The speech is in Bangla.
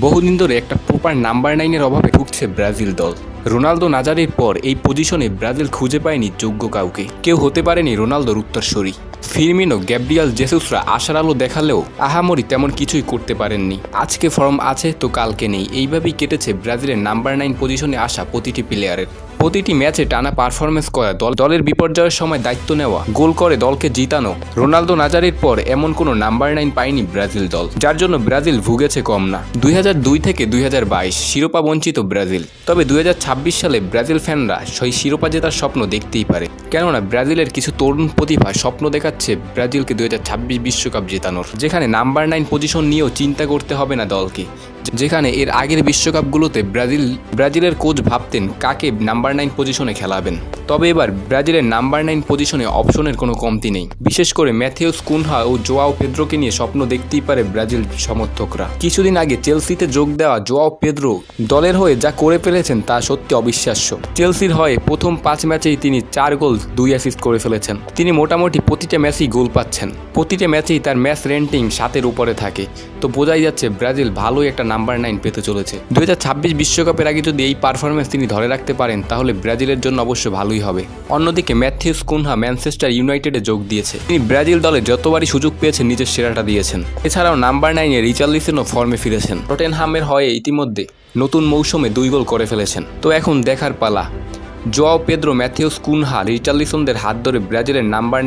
বহুদিন ধরে একটা প্রপার নাম্বার নাইনের অভাবে ভুগছে ব্রাজিল দল। রোনালদো নাজারের পর এই পজিশনে ব্রাজিল খুঁজে পায়নি যোগ্য কাউকে। কেউ হতে পারেনি রোনালদোর উত্তরসূরি। ফিরমিনো গ্যাব্রিয়াল জেসুসরা আশার আলো দেখালেও আহামরি তেমন কিছুই করতে পারেননি। আজকে ফর্ম আছে, তো কালকে নেই। এইভাবেই কেটেছে ব্রাজিলের নাম্বার নাইন পজিশনে আসা প্রতিটি প্লেয়ারের। প্রতিটি ম্যাচে টানা পারফরমেন্স করা দল দলের বিপর্যয়ের সময় দায়িত্ব নেওয়া, গোল করে দলকে জিতানো, রোনালদো নাজারের পর এমন কোনো নাম্বার নাইন পায়নি ব্রাজিল দল, যার জন্য ব্রাজিল ভুগেছে কম না। দুই হাজার দুই থেকে দুই হাজার বাইশ, শিরোপা বঞ্চিত ব্রাজিল। তবে দুই হাজার ছাব্বিশ সালে ব্রাজিল ফ্যানরা সেই শিরোপা জেতার স্বপ্ন দেখতেই পারে। কেননা ব্রাজিলের কিছু তরুণ প্রতিভা স্বপ্ন দেখাচ্ছে ব্রাজিলকে দু বিশ্বকাপ জেতানোর। যেখানে নাম্বার নাইন পজিশন নিয়েও চিন্তা করতে হবে না দলকে। যেখানে এর আগের বিশ্বকাপগুলোতে ব্রাজিল, ব্রাজিলের কোচ ভাবতেন কাকে নাম্বার নাইন পজিশনে খেলাবেন। তবে এবার ব্রাজিলের নাম্বার নাইন পজিশনে অপশনের কোনো কমতি নেই। বিশেষ করে ম্যাথিউস কুনহা ও জোয়াও পেদ্রোকে নিয়ে স্বপ্ন দেখতেই পারে ব্রাজিল সমর্থকরা। কিছুদিন আগে চেলসিতে যোগ দেওয়া জোয়াও পেদ্রো দলের হয়ে যা করে ফেলেছেন তা সত্যি অবিশ্বাস্য। চেলসির হয়ে প্রথম পাঁচ ম্যাচেই তিনি চার গোল, দুই অ্যাসিস্ট করে ফেলেছেন। তিনি মোটামুটি প্রতিটা ম্যাচেই গোল পাচ্ছেন। প্রতিটা ম্যাচেই তার ম্যাচ রেন্টিং সাতের উপরে থাকে। তো বোঝাই যাচ্ছে ব্রাজিল ভালোই একটা নাম্বার নাইন পেতে চলেছে। দুই বিশ্বকাপের আগে যদি এই পারফরমেন্স তিনি ধরে রাখতে পারেন, তাহলে ব্রাজিলের জন্য অবশ্য ভালোই হবে। অন্যদিকে ম্যাথিউস কুনহা ম্যানচেস্টার ইউনাইটেডে যোগ দিয়েছে। তিনি ব্রাজিল দলে যতবারই সুযোগ পেয়েছেন নিজের সেরাটা দিয়েছেন। এছাড়াও নাম্বার নাইনে রিচার্লিসেনও ফর্মে ফিরেছেন। টটেনহামের হয়ে ইতিমধ্যে নতুন মৌসুমে দুই গোল করে ফেলেছেন। তো এখন দেখার পালা। জোয়াও পেদ্রো ম্যাথিউস কুনহা রিচার্লিসনদের হাত ধরে ব্রাজিলের নাম্বার